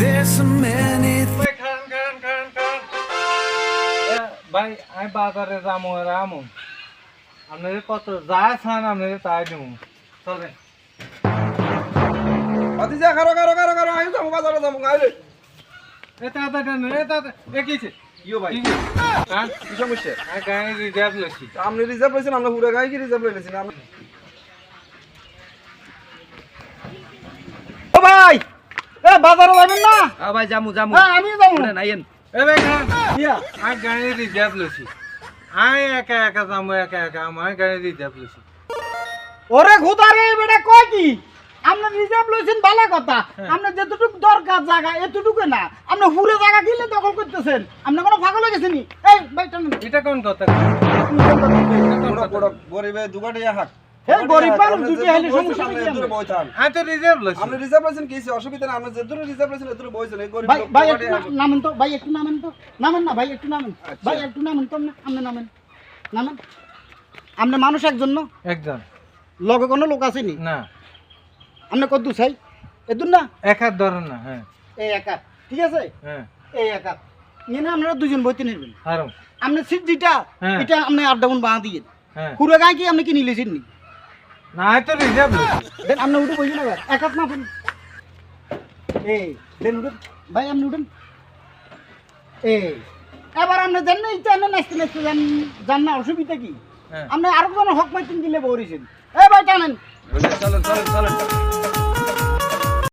There's so many ভাই খান খান খান খান ভাই আমি বাজারে যাব রামু। আপনাদের কত যা চান আপনাদের তাই দেবো। চলেন ভাতিজা কারও কারও কারও কারও আইও যাব বাজারে যাব আইলে এ তাড়াতাড়ি আনুন, এ তাড়াতাড়ি এ কিছে কিও ভাই। কি হ্যাঁ? কি সমস্যা? আমি গাড়ি রিজার্ভ লেছি আপনি রিজার্ভ লইছেন আমরা পুরো গাড়ি কি রিজার্ভ লইছেন আমরা ও ভাই এ বাজারে যাবেন না? হ্যাঁ ভাই জামু জামু হ্যাঁ আমি যাব আইয়েন। এ ভাই খান। ইয়া। আমি গাড়ি রিজার্ভ লেছি আমি একা একা যাব একা একা। আমার গাড়ি রিজার্ভ লেছি ওরে খুদা রে বেটা কয় কি? আপনি রিজার্ভ লইছেন ভালো কথা। হ্যাঁ। আপনার যেতটুকু দরকার জায়গা এতটুকু না। আপনি হুরে জায়গা কিনলে দখল করতেছেন। আপনি কোনো পাগল হয়ে গেছেন? নি? এই ভাই এটা কোন কথা? বড় বড় গরিবে দুগাটে হাক গরিব মানুষ দুটি হলে সমস্যা নেই দূরে তো রিজার্ভ লেছি আপনি রিজার্ভ লইছেন কি অসুবিধা না আমরা যে রিজার্ভ লইছেন দূরে বইছেন এই গরিব ভাই ভাই একটু নামেন তো ভাই একটু নামেন তো নামেন না ভাই একটু নামেন। ভাই একটু নামেন তো আপনি আপনি নামেন। নামেন? আপনি মানুষ একজন না? একজন। লগে কোনো লোক আসেনি না? আপনি কত চাই এদুন না? এক হাত ধরেন না হ্যাঁ। এই একা ঠিক আছে? হ্যাঁ। এই একা নিয়ে না আপনারা দুজন বইতে নেবেন। আপনি সিট যেটা হ্যাঁ। এটা আপনি আড্ডা মন বাঁ দিয়ে হ্যাঁ। পুরো গায়ে কি আপনি কিনে লিছেন নি? না তো রিজার্ভ দেন আপনি উঠে বসে না এক হাত মাফেন এই দেন উঠেন। ভাই আপনি উঠেন। এই এবার আপনি দেন না ইচ্ছা না নাচতে নাচতে যান। যান না অসুবিধা কি? হ্যাঁ। আপনি আরও জন হক মাইতিন দিলে বরিছেন এ ভাই টানেন। চলেন চলেন চলেন।